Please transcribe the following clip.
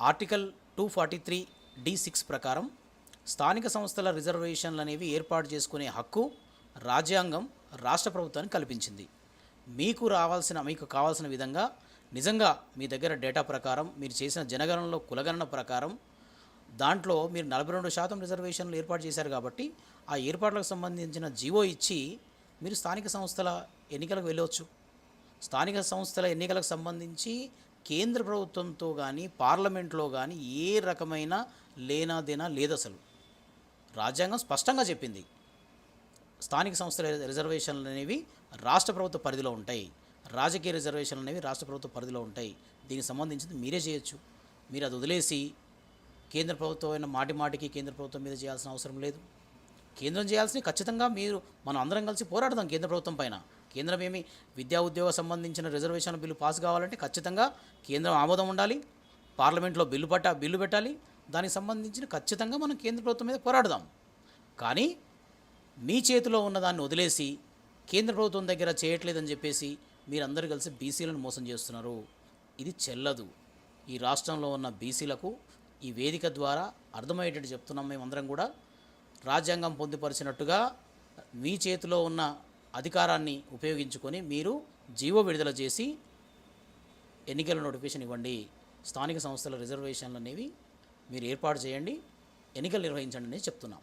Article two forty three D six ప్రకారం స్థానిక సంస్థల రిజర్వేషన్లు అనేవి ఏర్పాటు చేసుకునే హక్కు రాజ్యాంగం రాష్ట్ర ప్రభుత్వానికి కల్పించింది. మీకు రావాల్సిన మీకు కావాల్సిన విధంగా నిజంగా మీ దగ్గర డేటా ప్రకారం మీరు చేసిన జనగణనలో కులగణన ప్రకారం దాంట్లో మీరు నలభై రెండు శాతం రిజర్వేషన్లు ఏర్పాటు చేశారు కాబట్టి ఆ ఏర్పాట్లకు సంబంధించిన జీవో ఇచ్చి మీరు స్థానిక సంస్థల ఎన్నికలకు వెళ్ళవచ్చు. స్థానిక సంస్థల ఎన్నికలకు సంబంధించి కేంద్ర ప్రభుత్వంతో కానీ పార్లమెంట్లో కానీ ఏ రకమైన లేనాదేనా లేదు అసలు రాజ్యాంగం స్పష్టంగా చెప్పింది. స్థానిక సంస్థల రిజర్వేషన్లు అనేవి రాష్ట్ర ప్రభుత్వ పరిధిలో ఉంటాయి. రాజకీయ రిజర్వేషన్లు అనేవి రాష్ట్ర ప్రభుత్వ పరిధిలో ఉంటాయి. దీనికి సంబంధించింది మీరే చేయొచ్చు. మీరు అది వదిలేసి కేంద్ర ప్రభుత్వం మాటి మాటికి కేంద్ర ప్రభుత్వం మీద చేయాల్సిన అవసరం లేదు. కేంద్రం చేయాల్సిన ఖచ్చితంగా మీరు మనం అందరం కలిసి పోరాడదాం కేంద్ర ప్రభుత్వం పైన. కేంద్రం ఏమి విద్యా ఉద్యోగ సంబంధించిన రిజర్వేషన్ బిల్లు పాస్ కావాలంటే ఖచ్చితంగా కేంద్రం ఆమోదం ఉండాలి పార్లమెంట్లో బిల్లు పట్ట బిల్లు పెట్టాలి. దానికి సంబంధించిన ఖచ్చితంగా మనం కేంద్ర ప్రభుత్వం మీద పోరాడదాం. కానీ మీ చేతిలో ఉన్నదాన్ని వదిలేసి కేంద్ర ప్రభుత్వం దగ్గర చేయట్లేదని చెప్పేసి మీరందరూ కలిసి బీసీలను మోసం చేస్తున్నారు. ఇది చెల్లదు. ఈ రాష్ట్రంలో ఉన్న బీసీలకు ఈ వేదిక ద్వారా అర్థమయ్యేటట్టు చెప్తున్నాం మేమందరం కూడా. రాజ్యాంగం పొందుపరిచినట్టుగా మీ చేతిలో ఉన్న అధికారాన్ని ఉపయోగించుకొని మీరు జీవో విడుదల చేసి ఎన్నికల నోటిఫికేషన్ ఇవ్వండి. స్థానిక సంస్థల రిజర్వేషన్లు అనేవి మీరు ఏర్పాటు చేయండి. ఎన్నికలు నిర్వహించండి అని చెప్తున్నాం.